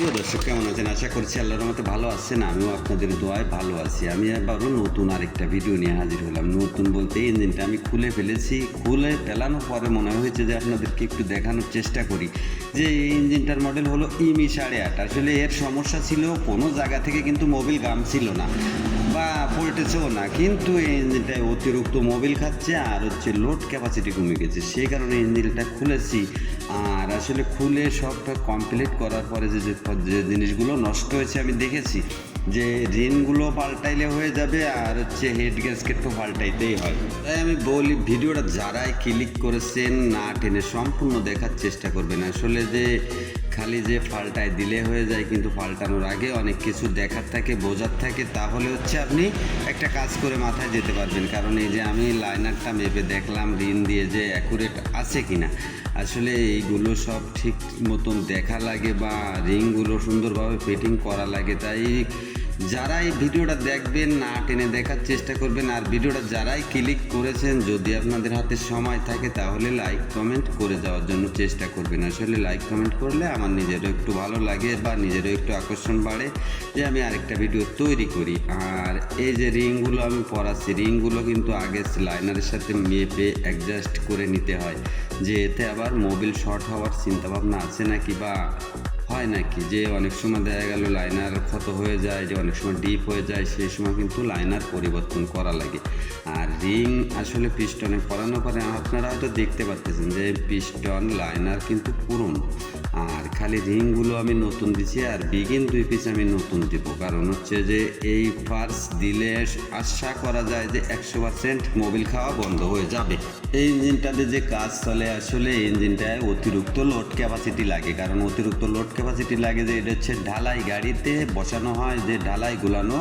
প্রিয় দর্শক, কেমন আছেন? আশা করছি আল্লাহর মতো ভালো আছেন। আমিও আপনাদের দোয়ায় ভালো আছি। আমি আবারও নতুন আরেকটা ভিডিও নিয়ে হাজির হলাম। নতুন বলতে ইঞ্জিনটা আমি খুলে ফেলেছি। খুলে ফেলানোর পরে মনে হয়েছে যে আপনাদেরকে একটু দেখানোর চেষ্টা করি যে এই ইঞ্জিনটার মডেল হলো ইমি সাড়ে আট। আসলে এর সমস্যা ছিল, কোনো জায়গা থেকে কিন্তু মোবিল গাম ছিল না বা পল্টেছেও না। কিন্তু এই ইঞ্জিনটায় অতিরিক্ত মোবিল খাচ্ছে আর হচ্ছে লোড ক্যাপাসিটি কমে গেছে। সেই কারণে ইঞ্জিনটা খুলেছি। আর আসলে খুলে সবটা কমপ্লিট করার পরে যে যে জিনিসগুলো নষ্ট হয়েছে আমি দেখেছি যে রিনগুলো পাল্টাইলে হয়ে যাবে আর হচ্ছে হেড গ্যাসকেটও পাল্টাইতেই হয়। তাই আমি বলি, ভিডিওটা যারাই ক্লিক করেছেন না টেনে সম্পূর্ণ দেখার চেষ্টা করবেন। আসলে যে খালি যে পাল্টায় দিলে হয়ে যায় কিন্তু পাল্টানোর আগে অনেক কিছু দেখার থাকে, বোঝার থাকে, তাহলে হচ্ছে আপনি একটা কাজ করে মাথায় যেতে পারবেন। কারণ এই যে আমি লাইনারটা মেপে দেখলাম, ঋণ দিয়ে যে অ্যাকুরেট আছে কি না আসলে এইগুলো সব ঠিক মতন দেখা লাগে বা রিংগুলো সুন্দরভাবে ফিটিং করা লাগে, তাই যারা এই ভিডিওটা দেখবেন না টেনে দেখার চেষ্টা করবেন, আর ভিডিওটা যারাই ক্লিক করেছেন, যদি আপনাদের হাতে সময় থাকে তাহলে লাইক কমেন্ট করে যাওয়ার জন্য চেষ্টা করবেন। আসলে লাইক কমেন্ট করলে আমার নিজেরও একটু ভালো লাগে বা নিজেরও একটু আকর্ষণ বাড়ে যে আমি আরেকটা ভিডিও তৈরি করি। আর এই যে রিংগুলো আমি পরাচ্ছি, রিংগুলো কিন্তু আগে লাইনারের সাথে মেপে অ্যাডজাস্ট করে নিতে হয়। যে এতে আবার মোবিল শর্ট হওয়ার চিন্তাভাবনা আছে নাকি বা হয় নাকি? যে অনেক সময় দেখা গেল লাইনার ক্ষত হয়ে যায়, যে অনেক সময় ডিপ হয়ে যায়, সেই সময় কিন্তু লাইনার পরিবর্তন করা লাগে। আর রিং আসলে পিস্টনে পরানো পরে আপনারা হয়তো দেখতে পাচ্ছেন যে পিস্টন লাইনার কিন্তু পুরনো। আর খালি রিংগুলো আমি নতুন দিচ্ছি আর বিগিন দুই পিস আমি নতুন দিব। কারণ হচ্ছে যে এই পার্স দিলে আশা করা যায় যে একশো পার্সেন্ট মোবিল খাওয়া বন্ধ হয়ে যাবে। এই ইঞ্জিনটাতে যে কাজ চলে, আসলে ইঞ্জিনটায় অতিরিক্ত লোড ক্যাপাসিটি লাগে। কারণ অতিরিক্ত লোড ক্যাপাসিটি লাগে যে এটা হচ্ছে ঢালাই গাড়িতে বসানো হয়, যে ঢালাই গুলানো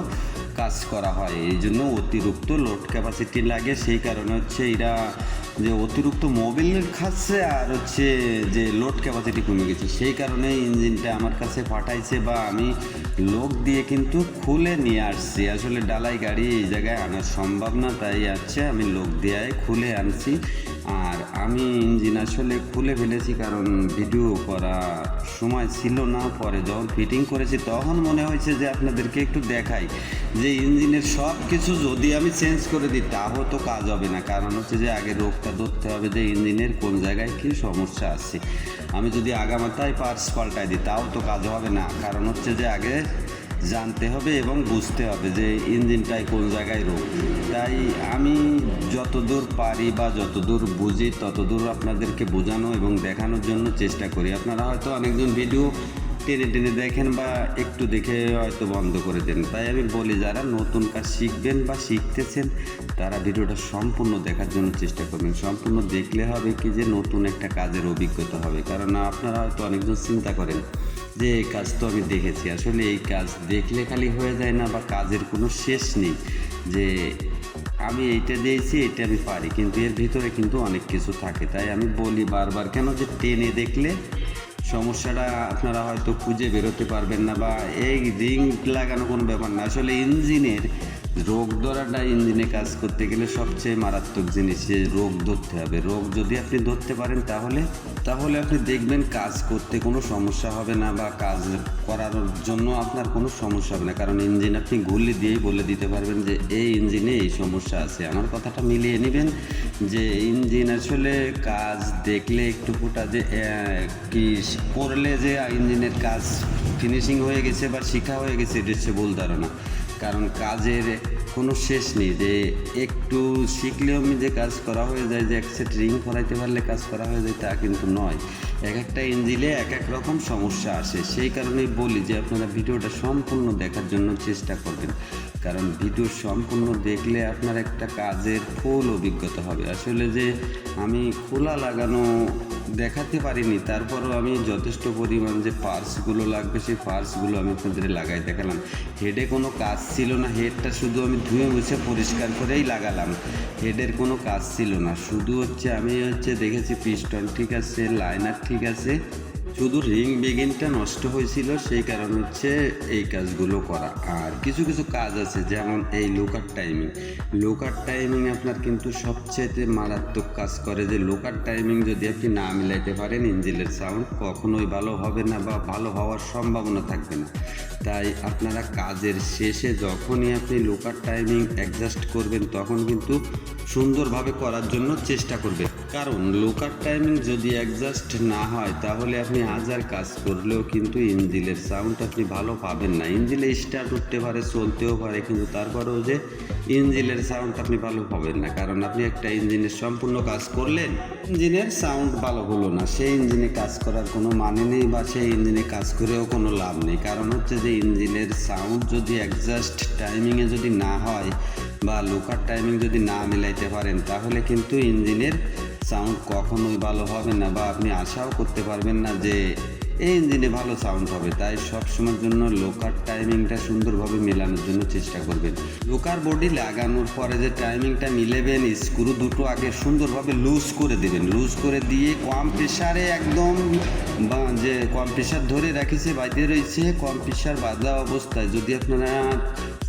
কাজ করা হয়। এই জন্য অতিরিক্ত লোড ক্যাপাসিটি লাগে। সেই কারণে হচ্ছে এরা যে অতিরিক্ত মোবিল খাচ্ছে আর হচ্ছে যে লোড ক্যাপাসিটি কমে গেছে। সেই কারণে ইঞ্জিনটা আমার কাছে পাঠাইছে বা আমি লোক দিয়ে কিন্তু খুলে নিয়ে আসছি। আসলে ডালাই গাড়ি এই জায়গায় আনা সম্ভব না, তাই আছে, আমি লোক দিয়ে খুলে আনছি। আর আমি ইঞ্জিন আসলে খুলে ফেলেছি, কারণ ভিডিও করা সময় ছিল না। পরে যখন ফিটিং করেছি, তখন মনে হয়েছে যে আপনাদেরকে একটু দেখাই যে ইঞ্জিনের সব কিছু যদি আমি চেঞ্জ করে দিই তাও তো কাজ হবে না। কারণ হচ্ছে যে আগে রোগটা ধরতে হবে যে ইঞ্জিনের কোন জায়গায় কী সমস্যা আছে। আমি যদি আগামাতায় পার্টস পাল্টাই দিই, তাও তো কাজ হবে না। কারণ হচ্ছে যে আগে জানতে হবে এবং বুঝতে হবে যে ইঞ্জিনটায় কোন জায়গায় রোগ। তাই আমি যতদূর পারি বা যতদূর বুঝি ততদূর আপনাদেরকে বোঝানো এবং দেখানোর জন্য চেষ্টা করি। আপনারা হয়তো অনেকজন ভিডিও টেনে টেনে দেখেন বা একটু দেখে হয়তো বন্ধ করে দেন। তাই আমি বলি, যারা নতুন কাজ শিখবেন বা শিখতেছেন, তারা ভিডিওটা সম্পূর্ণ দেখার জন্য চেষ্টা করবেন। সম্পূর্ণ দেখলে হবে কি যে নতুন একটা কাজের অভিজ্ঞতা হবে। কারণ আপনারা হয়তো অনেকজন চিন্তা করেন যে, এই কাজ তো আমি দেখেছি। আসলে এই কাজ দেখলে খালি হয়ে যায় না বা কাজের কোনো শেষ নেই যে, আমি এইটা দিয়েছি এটা আমি পারি। কিন্তু এর ভিতরে কিন্তু অনেক কিছু থাকে। তাই আমি বলি বারবার, কেন যে টেনে দেখলে সমস্যাটা আপনারা হয়তো খুঁজে বেরোতে পারবেন না বা এই রিং লাগানো কোনো ব্যাপার না। আসলে ইঞ্জিনের রোগ ধরাটা ইঞ্জিনে কাজ করতে গেলে সবচেয়ে মারাত্মক জিনিস যে রোগ ধরতে হবে। রোগ যদি আপনি ধরতে পারেন তাহলে তাহলে আপনি দেখবেন কাজ করতে কোনো সমস্যা হবে না বা কাজ করার জন্য আপনার কোনো সমস্যা হবে না। কারণ ইঞ্জিন আপনি ঘুরলে দিয়েই বলে দিতে পারবেন যে, এই ইঞ্জিনে এই সমস্যা আছে। আমার কথাটা মিলিয়ে নেবেন যে, ইঞ্জিন আসলে কাজ দেখলে একটু ফুটা যে কি করলে যে ইঞ্জিনের কাজ ফিনিশিং হয়ে গেছে বা শিখা হয়ে গেছে, এটা হচ্ছে ভুল ধারণা। কারণ কাজের কোনো শেষ নেই যে একটু শিখলেও যে কাজ করা হয়ে যায়, যে এক সেট রিং করাইতে পারলে কাজ করা হয়ে যায়, তা কিন্তু নয়। এক একটা ইঞ্জিলে এক এক রকম সমস্যা আসে। সেই কারণেই বলি যে আপনারা ভিডিওটা সম্পূর্ণ দেখার জন্য চেষ্টা করবেন। কারণ ভিডিও সম্পূর্ণ দেখলে আপনার একটা কাজের ফুল অভিজ্ঞতা হবে। আসলে যে আমি খোলা লাগানো দেখাতে পারিনি, তারপরও আমি যথেষ্ট পরিমাণ যে পার্সগুলো লাগবে, সেই পার্সগুলো আমি আপনাদের লাগাই দেখালাম। হেডে কোনো কাজ ছিল না, হেডটা শুধু আমি ধুয়ে মুছে পরিষ্কার করেই লাগালাম। হেডের কোনো কাজ ছিল না। শুধু হচ্ছে আমি হচ্ছে দেখেছি পিস্টন ঠিক আছে, লাইনার ঠিক আছে শুধু রিং বেগিনটা নষ্ট হয়েছিল, সেই কারণ হচ্ছে এই কাজগুলো করা। আর কিছু কিছু কাজ আছে, যেমন এই লোকার টাইমিং লোকার টাইমিং আপনার কিন্তু সবচেয়ে মারাত্মক কাজ করে যে লোকার টাইমিং যদি আপনি না মিলাইতে পারেন, ইঞ্জিনের সাউন্ড কখনোই ভালো হবে না বা ভালো হওয়ার সম্ভাবনা থাকবে না। তাই আপনারা কাজের শেষে যখনই আপনি লোকার টাইমিং অ্যাডজাস্ট করবেন, তখন কিন্তু সুন্দরভাবে করার জন্য চেষ্টা করবেন। কারণ লোকার টাইমিং যদি অ্যাডজাস্ট না হয়, তাহলে আপনি হাজার কাজ করলেও কিন্তু ইঞ্জিলের সাউন্ড আপনি ভালো পাবেন না। ইঞ্জিলে স্টার্ট উঠতে পারে, চলতেও পারে, কিন্তু তারপরেও যে ইঞ্জিনের সাউন্ড আপনি ভালো পাবেন না। কারণ, আপনি একটা ইঞ্জিনের সম্পূর্ণ কাজ করলেন, ইঞ্জিনের সাউন্ড ভালো হলো না। সেই ইঞ্জিনে কাজ করার কোনো মানে নেই বা সেই ইঞ্জিনে কাজ করেও কোনো লাভ নেই। কারণ হচ্ছে যে ইঞ্জিনের সাউন্ড যদি অ্যাডজাস্ট টাইমিংয়ে যদি না হয় বা লোকার টাইমিং যদি না মিলাইতে পারেন, তাহলে কিন্তু ইঞ্জিনের সাউন্ড কখনোই ভালো হবে না বা আপনি আশাও করতে পারবেন না যে এই ইঞ্জিনে ভালো সাউন্ড হবে। তাই সবসময়ের জন্য লোকার টাইমিংটা সুন্দরভাবে মেলানোর জন্য চেষ্টা করবেন। লোকার বডি লাগানোর পরে যে টাইমিংটা মিলেবেন স্ক্রু দুটো আগে সুন্দরভাবে লুজ করে দেবেন। লুজ করে দিয়ে কম প্রেশারে একদম বা যে কম প্রেশার ধরে রাখিছে বাইতে রয়েছে, কম প্রেশার বাঁধা অবস্থায় যদি আপনারা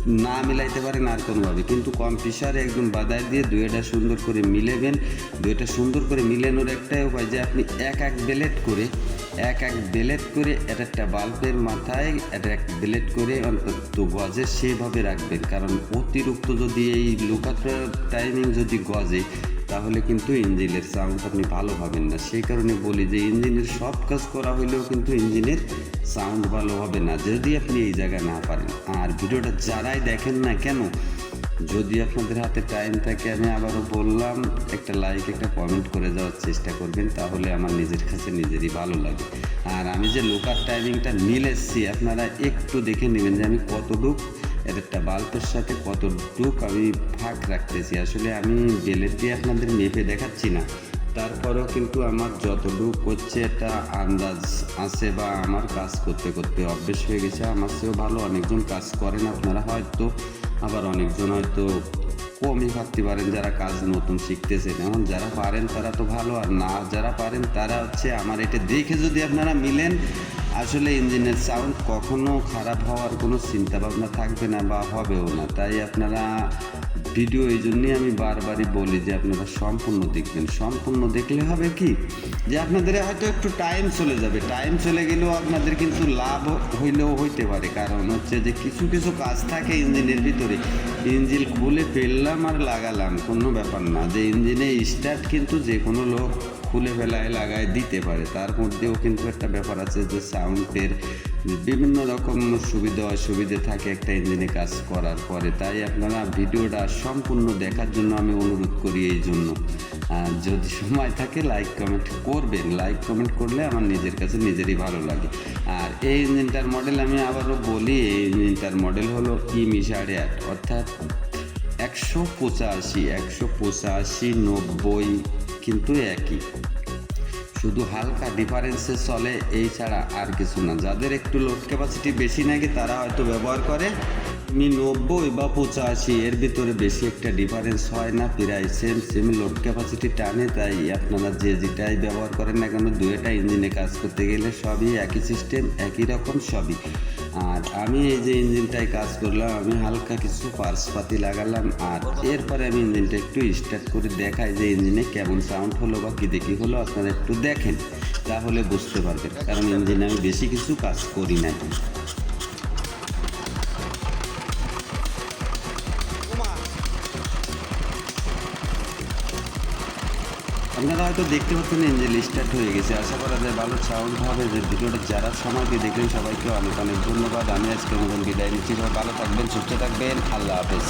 না মিলাইতে পারেন আর কোনোভাবে। কিন্তু কম প্রেশারে একদম বাদায় দিয়ে দুয়েটা সুন্দর করে মিলেবেন দুয়েটা সুন্দর করে মিলানোর একটাই উপায় যে আপনি এক এক বেলেট করে, এক এক বেলেট করে এক একটা বাল্বের মাথায় এক এক বেলেট করে অন্তত গজে সেভাবে রাখবেন। কারণ অতিরিক্ত যদি এই লুকাত্র টাইমিং যদি গজে তাহলে কিন্তু ইঞ্জিনের সাউন্ড আপনি ভালো পাবেন না। সেই কারণে বলি যে, ইঞ্জিনের সব কাজ করা হলেও কিন্তু ইঞ্জিনের সাউন্ড ভালো হবে না, যদি আপনি এই জায়গায় না পারেন। আর ভিডিওটা যারাই দেখেন না কেন, যদি আপনাদের হাতে টাইম থাকে, আমি আবারও বললাম, একটা লাইক একটা কমেন্ট করে যাওয়ার চেষ্টা করবেন, তাহলে আমার নিজের কাছে নিজেরই ভালো লাগে। আর আমি যে লোকার টাইমিংটা মিল এসছি, আপনারা একটু দেখে নেবেন যে আমি কতটুক এর একটা বাল্বের সাথে কতটুক আমি ফাঁক রাখতেছি। আসলে আমি বেলের দিয়ে আপনাদের মেপে দেখাচ্ছি না। তারপরেও কিন্তু আমার যতটুক হচ্ছে এটা আন্দাজ আছে বা আমার কাজ করতে করতে অভ্যেস হয়ে গেছে। আমার চেয়েও ভালো অনেকজন কাজ করেন আপনারা হয়তো। আবার অনেকজন হয়তো কমই ভাবতে পারেন যারা কাজ নতুন শিখতেছেন। এখন যারা পারেন তারা তো ভালো, আর না যারা পারেন তারা হচ্ছে আমার এটা দেখে যদি আপনারা মিলেন আসলে ইঞ্জিনের সাউন্ড কখনো খারাপ হওয়ার কোনো চিন্তা ভাবনা থাকবে না বা হবেও না। তাই আপনারা ভিডিও এই জন্যই আমি বারবারই বলি যে আপনারা সম্পূর্ণ দেখবেন। সম্পূর্ণ দেখলে হবে কি? যে আপনাদের হয়তো একটু টাইম চলে যাবে। টাইম চলে গেলেও আপনাদের কিন্তু লাভ হইলেও হইতে পারে। কারণ হচ্ছে যে কিছু কিছু কাজ থাকে ইঞ্জিনের ভিতরে। ইঞ্জিন খুলে ফেললাম আর লাগালাম, কোনো ব্যাপার না। যে ইঞ্জিনে স্টার্ট কিন্তু যে কোনো লোক খুলে ফেলায়, লাগায়, দিতে পারে। তার মধ্যেও কিন্তু একটা ব্যাপার আছে যে সাউন্ডের বিভিন্ন রকম সুবিধা, অসুবিধে থাকে একটা ইঞ্জিনে কাজ করার পরে। তাই আপনারা ভিডিওটা সম্পূর্ণ দেখার জন্য আমি অনুরোধ করি এই জন্য। যদি সময় থাকে লাইক কমেন্ট করবেন। লাইক কমেন্ট করলে আমার নিজের কাছে নিজেরই ভালো লাগে। আর এই ইঞ্জিনটার মডেল আমি আবারও বলি, এই ইঞ্জিনটার মডেল হলো ইমি সাড়ে আট অর্থাৎ একশো পঁচাশি একশো পঁচাশি, নব্বই কিন্তু একই। শুধু হালকা ডিফারেন্সে চলে, এই ছাড়া আর কিছু না। যাদের একটু লোড ক্যাপাসিটি বেশি নাকি, তারা হয়তো ব্যবহার করে। মি নব্বই বা পঁচাশি, এর ভিতরে বেশি একটা ডিফারেন্স হয় না, প্রায় সেম সেম লোড ক্যাপাসিটি টানে, তাই আপনারা যে যেটাই ব্যবহার করেন না কেন দুয়েটা ইঞ্জিনে কাজ করতে গেলে সবই একই সিস্টেম একই রকম সবই। আর আমি এই যে ইঞ্জিনটায় কাজ করলাম, আমি হালকা কিছু পার্সপাতি লাগালাম, আর এরপরে আমি ইঞ্জিনটা একটু স্টার্ট করে দেখাই যে ইঞ্জিনে কেমন সাউন্ড হলো বা কী দেখি হলো, আপনারা একটু দেখেন, তাহলে বুঝতে পারবেন। কারণ ইঞ্জিনে আমি বেশি কিছু কাজ করি না আপনারা হয়তো দেখতে পাচ্ছেন ইঞ্জিন স্টার্ট হয়ে গেছে। আশা করা যায় ভালো সাউন্ড হবে। যে ভিডিওটা যারা সময়কে দেখলেন, সবাইকে অনেক অনেক ধন্যবাদ। আমি আজকে মতন বিদায় নিচ্ছি। ভালো থাকবেন, সুস্থ থাকবেন। আল্লাহ হাফেজ।